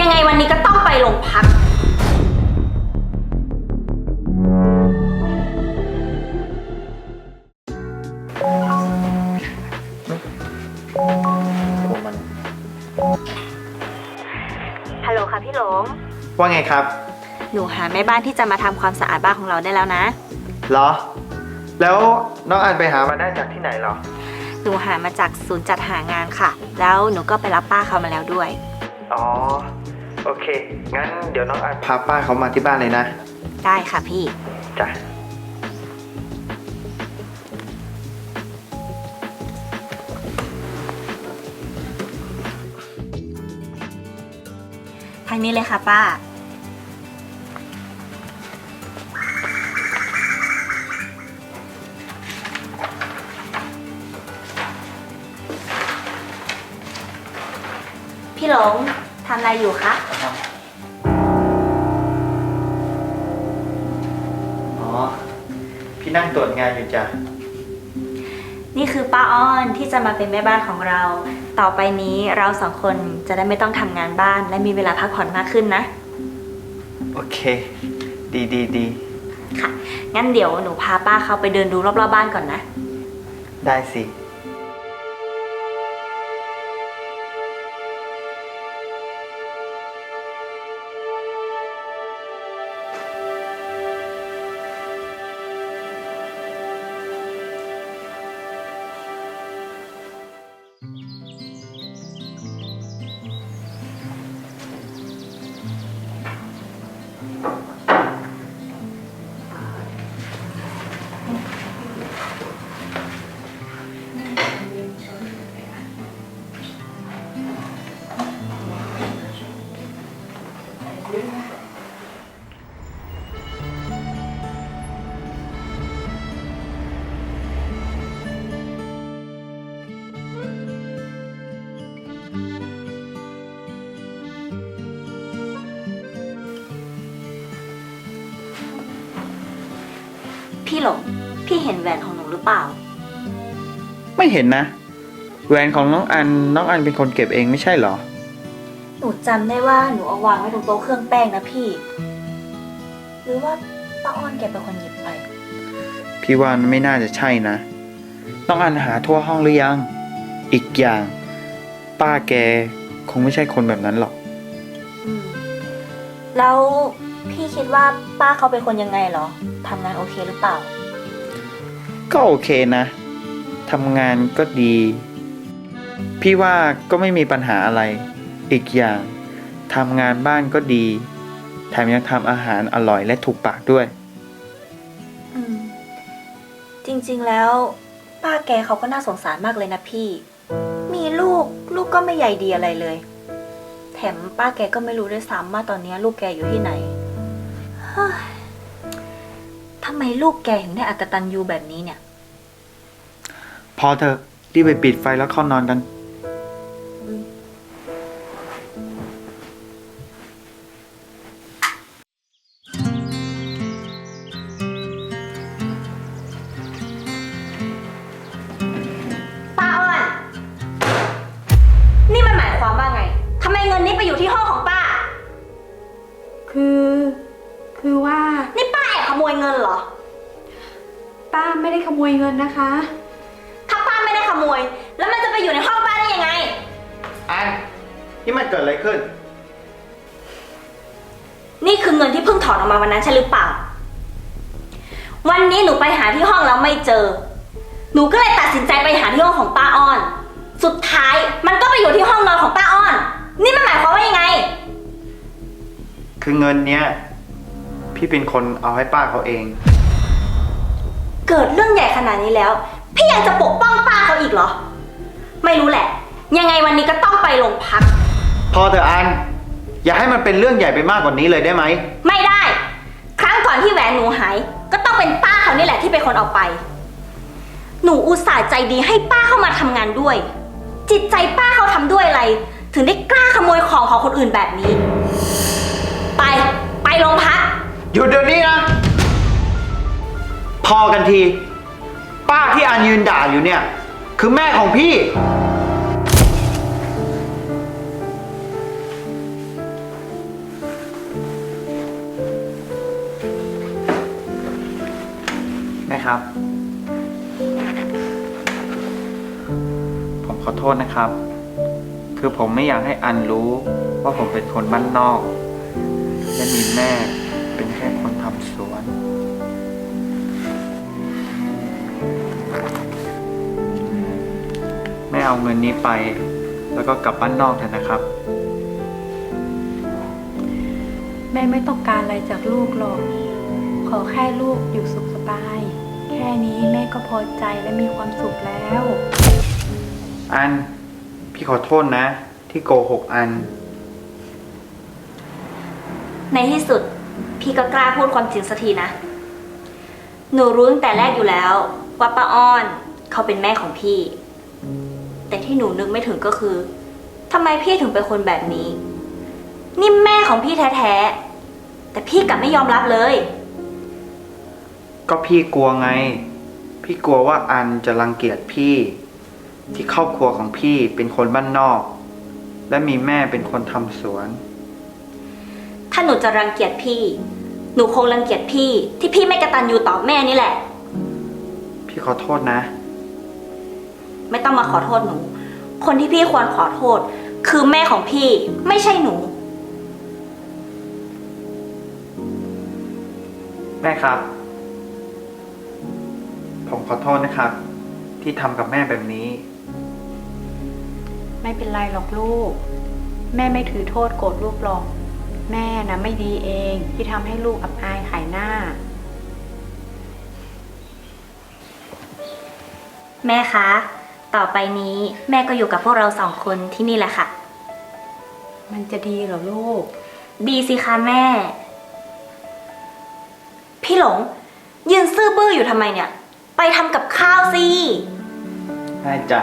ยังไงวันนี้ก็ต้องไปโรงพัก ฮัลโหลค่ะพี่หลง ว่าไงครับหนูหาแม่บ้านที่จะมาทำความสะอาดบ้านของเราได้แล้วนะ เหรอ แล้วน้องอันไปหามาได้จากที่ไหนเหรอ หนูหามาจากศูนย์จัดหางานค่ะ แล้วหนูก็ไปรับป้าเขามาแล้วด้วย อ๋อ โอเค งั้นเดี๋ยวน้องอันพาป้าเขามาที่บ้านเลยนะ ได้ค่ะพี่ จ้ะ ทางนี้เลยค่ะป้า พี่หลงทำอะไรอยู่คะ อ๋อ พี่นั่งตรวจงานอยู่จ้ะ นี่คือป้าอ้อนที่จะมาเป็นแม่บ้านของเรา ต่อไปนี้เราสองคนจะได้ไม่ต้องทำงานบ้าน และมีเวลาพักผ่อนมากขึ้นนะ โอเค ดีดีดี ค่ะ งั้นเดี๋ยวหนูพาป้าเขาไปเดินดูรอบๆบ้านก่อนนะ ได้สิ พี่หลง พี่เห็นแหวนของหนูหรือเปล่า ไม่เห็นนะ แหวนของน้องอันน้องอันเป็นคนเก็บเองไม่ใช่เหรอ หนูจำได้ว่าหนูเอาวางไว้ตรงโต๊ะเครื่องแป้งนะพี่ หรือว่าป้าอ้อนแกเป็นคนหยิบไป พี่ว่าไม่น่าจะใช่นะ น้องอันหาทั่วห้องหรือยัง อีกอย่าง ป้าแกคงไม่ใช่คนแบบนั้นหรอกอืม แล้วพี่คิดว่าป้าเขาเป็นคนยังไงเหรอทำงานโอเคหรือเปล่า ก็โอเคนะทำงานก็ดี พี่ว่าก็ไม่มีปัญหาอะไร อีกอย่างทำงานบ้านก็ดี แถมยังทำอาหารอร่อยและถูกปากด้วย อืม จริงๆแล้ว ป้าแกเขาก็น่าสงสารมากเลยนะพี่ มีลูกลูกก็ไม่ใหญ่ดีอะไรเลย แถมป้าแกก็ไม่รู้ด้วยซ้ำว่าตอนนี้ลูกแกอยู่ที่ไหนเฮ้ยทำไมลูกแกถึงได้อักตันยูแบบนี้เนี่ย พอเถอะรีบไปปิดไฟแล้วเข้านอนกัน โมยเงินนะคะ ถ้าป้าไม่ได้ขโมย แล้วมันจะไปอยู่ในห้องป้าได้ยังไง อันนี่มันเกิดอะไรขึ้น นี่คือเงินที่เพิ่งถอนออกมาวันนั้นใช่หรือเปล่า วันนี้หนูไปหาที่ห้องแล้วไม่เจอ หนูก็เลยตัดสินใจไปหาที่ห้องของป้าอ้อน สุดท้ายมันก็ไปอยู่ที่ห้องนอนของป้าอ้อน นี่มันหมายความว่ายังไง คือเงินเนี้ย พี่เป็นคนเอาให้ป้าเขาเอง เกิดเรื่องใหญ่ขนาดนี้แล้ว พี่ยังจะปกป้องป้าเขาอีกเหรอ ไม่รู้แหละ ยังไงวันนี้ก็ต้องไปโรงพัก พอเถอะอัน อย่าให้มันเป็นเรื่องใหญ่ไปมากกว่านี้เลยได้ไหม ไม่ได้ ครั้งก่อนที่แหวนหนูหาย ก็ต้องเป็นป้าเขานี่แหละที่เป็นคนเอาไป หนูอุตส่าห์ใจดีให้ป้าเข้ามาทำงานด้วย จิตใจป้าเขาทำด้วยอะไร ถึงได้กล้าขโมยของของคนอื่นแบบนี้ ไป ไปโรงพัก หยุดเดี๋ยวนี้นะ พอกันที ป้าที่อันยืนด่าอยู่เนี่ย คือแม่ของพี่ นะครับ ผมขอโทษนะครับ คือผมไม่อยากให้อันรู้ว่าผมเป็นคนบ้านนอก และมีแม่ เอาเงินนี้ไป แล้วก็กลับบ้านนอกเถอะนะครับ แม่ไม่ต้องการอะไรจากลูกหรอก ขอแค่ลูกอยู่สุขสบาย แค่นี้แม่ก็พอใจและมีความสุขแล้ว อันพี่ขอโทษนะ ที่โกหกอัน ในที่สุด พี่ก็กล้าพูดความจริงสักทีนะ หนูรู้ตั้งแต่แรกอยู่แล้ว ว่าป้าอ้อนเขาเป็นแม่ของพี่ แต่ที่หนูนึกไม่ถึงก็คือทำไมพี่ถึงเป็นคนแบบนี้ นี่แม่ของพี่แท้ๆ แต่พี่กลับไม่ยอมรับเลย ก็พี่กลัวไง พี่กลัวว่าอันจะรังเกียจพี่ ที่ครอบครัวของพี่เป็นคนบ้านนอก และมีแม่เป็นคนทำสวน ถ้าหนูจะรังเกียจพี่ หนูคงรังเกียจพี่ ที่พี่ไม่กระตันยูต่อแม่นี่แหละ พี่ขอโทษนะ ไม่ต้องมาขอโทษหนู คนที่พี่ควรขอโทษ คือแม่ของพี่ไม่ใช่หนู แม่ครับ ผมขอโทษนะครับ ที่ทำกับแม่แบบนี้ ไม่เป็นไรหรอกลูก แม่ไม่ถือโทษโกรธลูกหรอก แม่นะไม่ดีเองที่ทำให้ลูกอับอายขายหน้า แม่คะ ต่อไปนี้แม่ก็อยู่กับพวกเราสองคนที่นี่แหละค่ะ มันจะดีเหรอลูก ดีสิคะแม่ พี่หลง ยืนซื่อบื้ออยู่ทำไมเนี่ย ไปทำกับข้าวสิ ได้จ้ะ